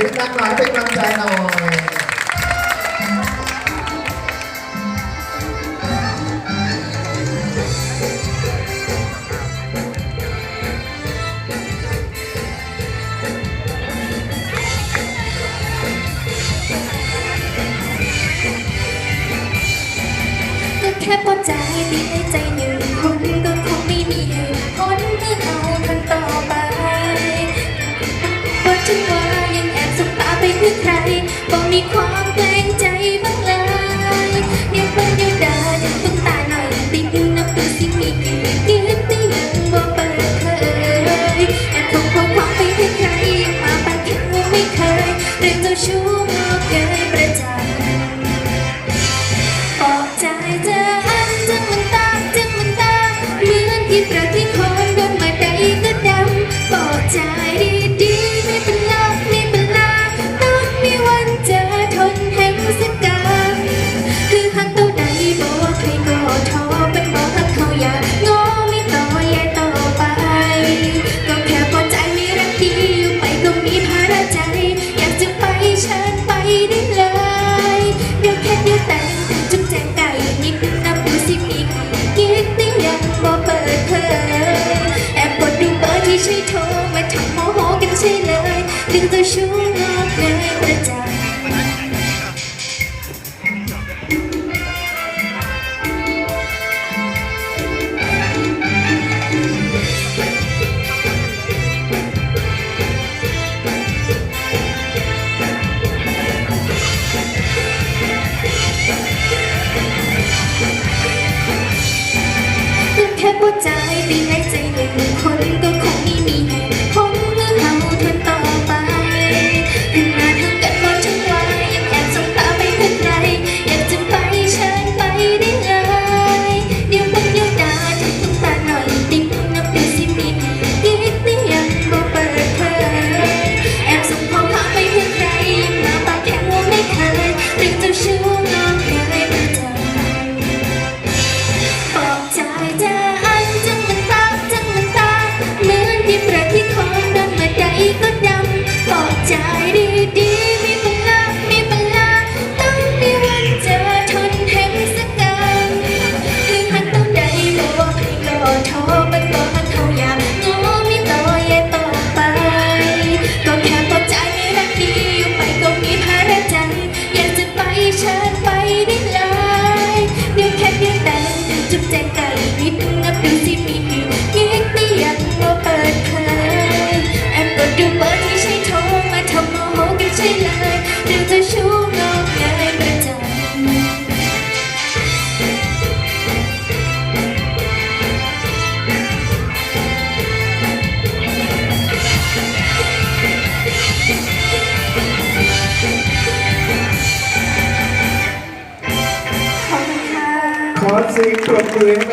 ชีวิตั้งหลายเป็นกำลังใจหน่อยก็แค่พอใจดีในใจหนึ่งคนก็คงไม่มีเหตุผลที่เอามันต่อไป But you are in คือใครบอกมีความแกลงใจบ้างเลยเรียกว่าเดียวดายยังต้องตายหน่อยตีดึงนับดูสิมีกี่กิ๊บที่ยังบอกเปิดเผยแอบคงความไปให้ใครมาปันแค่ไม่เคยเรื่องเจ้าชู้ โมโหกันใช่เลยดึงตัวชู้นอกเลยประจำแค่ว่าใจปีไนใจหนึ่งคนก็คงไม่มี ดูเบอร์ที่ใช้โทรมาทำโมโหกันใช่เลยดูจะชู้งงงายประจำขอบคุณค่ะ ขอสีงปรบมือให้